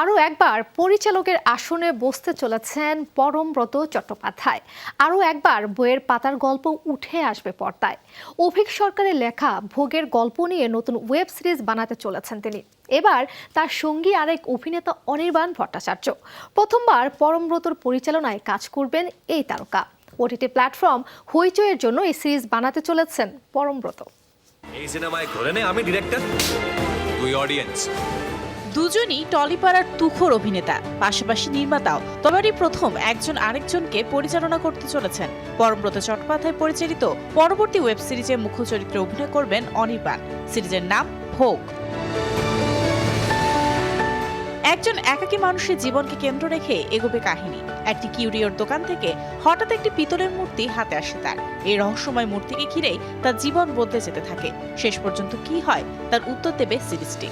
আরও একবার পরিচালকের আসনে বসতে চলেছেন পরমব্রত চট্টোপাধ্যায়। আরও একবার বইয়ের পাতার গল্প উঠে আসবে পর্দায়। অভিক সরকারের লেখা ভোগের গল্প নিয়ে নতুন ওয়েব সিরিজ বানাতে চলেছেন তিনি। এবার তার সঙ্গী আরেক অভিনেতা অনির্বাণ ভট্টাচার্য। প্রথমবার পরমব্রতর পরিচালনায় কাজ করবেন এই তারকা। ওটিটি প্ল্যাটফর্ম হইচইয়ের জন্য এই সিরিজ বানাতে চলেছেন পরমব্রত। এই সিনেমায় ধরে নে আমি ডিরেক্টর। তুই অডিয়েন্স দুজনই টলিপাড়ার তুখোর অভিনেতা, পাশাপাশি নির্মাতাও। তবেরই প্রথম একজন আরেকজনকে পরিচালনা করতে চলেছেন। পরমব্রত চট্টোপাধ্যায় পরিচালিত পরবর্তী ওয়েব সিরিজে মুখ্য চরিত্রে অভিনয় করবেন অনির্বাণ। সিরিজের নাম ভোগ। একজন একাকী মানুষের জীবনকে কেন্দ্র রেখে এগোবে কাহিনী। একটি কিউরিওর দোকান থেকে হঠাৎ একটি পিতলের মূর্তি হাতে আসে তার। এই রহস্যময় মূর্তিকে ঘিরেই তার জীবন বদলে যেতে থাকে। শেষ পর্যন্ত কি হয়, তার উত্তর দেবে সিরিজটি।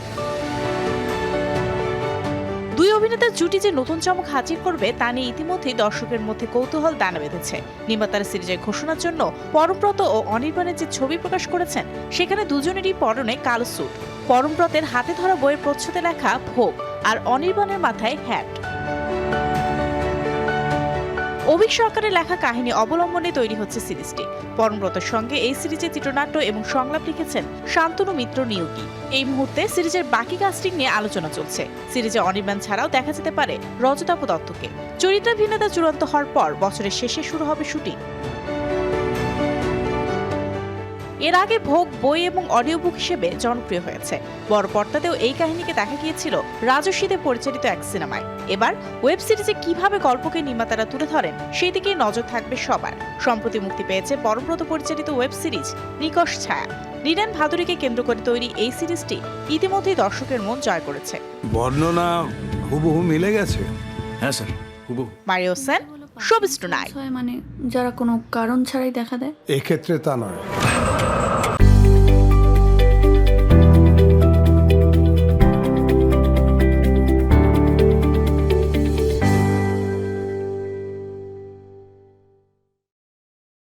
দুই অভিনেতার জুটি যে নতুন চমক হাজির করবে তা নিয়ে ইতিমধ্যেই দর্শকের মধ্যে কৌতূহল দানা বেঁধেছে। নির্মাতারা সিরিজের ঘোষণার জন্য পরমব্রত ও অনির্বাণের যে ছবি প্রকাশ করেছেন, সেখানে দুজনেরই পরনে কালো সুট পরমব্রতের হাতে ধরা বইয়ের প্রচ্ছদে লেখা ভোগ আর অনির্বাণের মাথায় হ্যাট অভিক সরকারের লেখা কাহিনী অবলম্বনে তৈরি হচ্ছে সিরিজটি। পরমব্রতর সঙ্গে এই সিরিজে চিত্রনাট্য এবং সংলাপ লিখেছেন শান্তনু মিত্র নিয়োগী। এই মুহূর্তে সিরিজের বাকি কাস্টিং নিয়ে আলোচনা চলছে। সিরিজে অনির্বাণ ছাড়াও দেখা যেতে পারে রজতাপ দত্তকে। চরিত্রাভিন্নতা চূড়ান্ত হওয়ার পর বছরের শেষে শুরু হবে শুটিং। এর আগে ভোগ বই এবং অডিও বুক হিসেবে জনপ্রিয় হয়েছে। বড় পর্দাতেও এই কাহিনীকে দেখা গিয়েছিল রাজস্বীতে পরিচালিত এক সিনেমায়। এবার ওয়েব সিরিজে কীভাবে গল্পকে নির্মাতারা তুলে ধরেন সেই দিকে নজর থাকবে সবার। সম্প্রতি মুক্তি পেয়েছে পরমব্রত পরিচালিত ওয়েব সিরিজ নিকশ ছায়া। রিনান ভাদুরীকে কেন্দ্র করে তৈরি এই সিরিজটি ইতিমধ্যেই দর্শকের মন জয় করেছে। বর্ণনা হুবহু মিলে গেছে। হ্যাঁ স্যার হুবু মারিও সেন শোবিস টুনাইট হয় মানে যারা কোনো কারণ ছাড়াই দেখা দেয়? এক্ষেত্রে তা নয়।